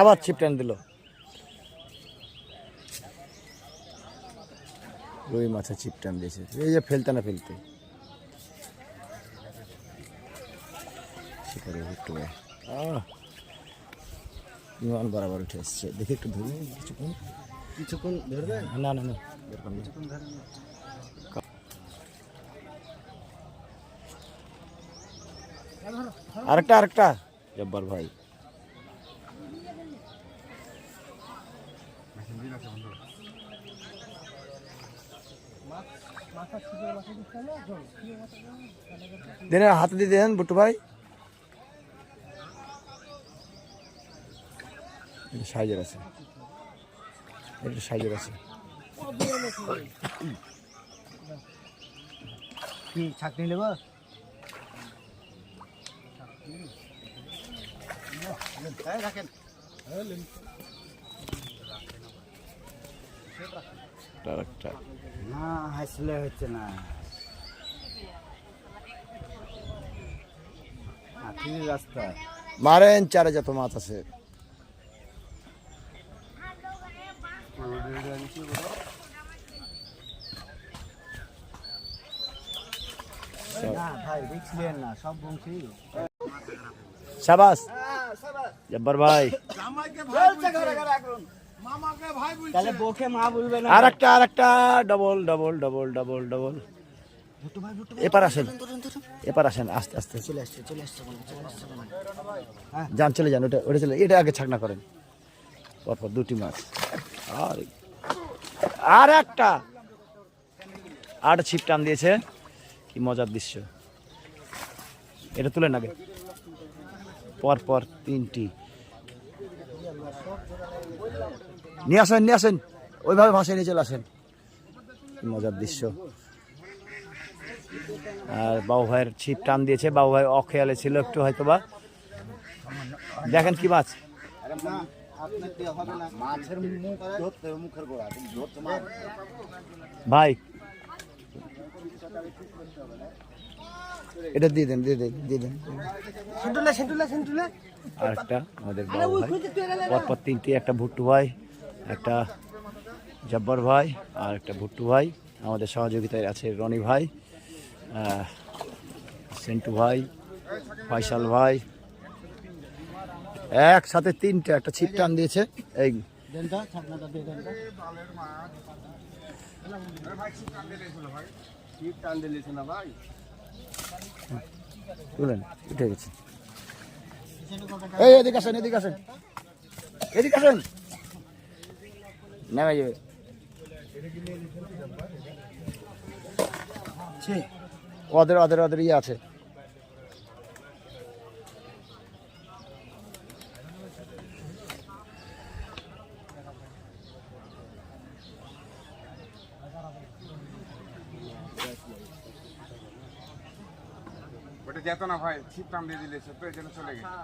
আবার ছিপ টান দিল। রুই মাছের ছিপ টান দিয়েছে। এই যে ফেলতে না ফেলতে। শিকারে একটু বিমান বরাবর উঠে এসছে। দেখি একটু ধরুন কিছুক্ষণ। কিছুক্ষণ ধরবে না না না দরকার নেই আরেকটা আরেকটা। জব্বার ভাই। দেন হাতে দিয়ে দেন, বুট্টু ভাই। সাইজের আছে। এটা সাইজের আছে। কি, ছাকনি নেব? রাখেন। না হাসলে হচ্ছে না। রাস্তা। মারেন চারে যত মাছ আছে। না ভাই দেখছিলেন না সব বংশী। শাবাস জব্বার ভাই। তাহলে বউকে মা বলবে না। Double double double double double এপার আসেন। এপার আসেন আস্তে আস্তে। চলে আসছে চলে আসছে বলে চলে আসছে বলে। যান চলে যান ওটা ওটা চলে। এটা আগে ছাকনা করেন। পরপর দুটি মাছ। আর। আর একটা। আর ছিপ টান দিয়েছে। কি মজার দৃশ্য। এটা তুলেন আগে। পর পর তিনটি। নিয়ে আসেন নিয়ে আসেন। ওইভাবে ভাষায় নিয়ে চলে আসেন। মজার দৃশ্য। আর বাবু ভাইয়ের ছিপ টান দিয়েছে। বাবু ভাই অখেয়ালে ছিল একটু হয়তো বা দেখেন কি মাছ। আপনার এটা দিয়ে দেন দিয়ে দেন দিয়ে দেন। সেন্টুলে সেন্টুলে সেন্টুলে। আর একটা আমাদের ভাই। পরপর তিনটি একটা ভুট্টু ভাই একটা জব্বর ভাই আর একটা ভুট্টু ভাই। আমাদের সহযোগিতায় আছে রনি ভাই সেন্টু ভাই ফয়সাল ভাই। একসাথে তিনটে একটা ছিপ টান দিয়েছে। এই দেনটা ছাকনাটা দিয়ে দেনটা উঠে গেছে। এই এদিকে আসেন এদিকে আসেন। এদিকে আসেন। নেমে যাবে। ওদের ওদের ওদের ইয়ে আছে। যেত না ভাই ছিপ টান দিলে সে তো এই জন্য চলে গেছে।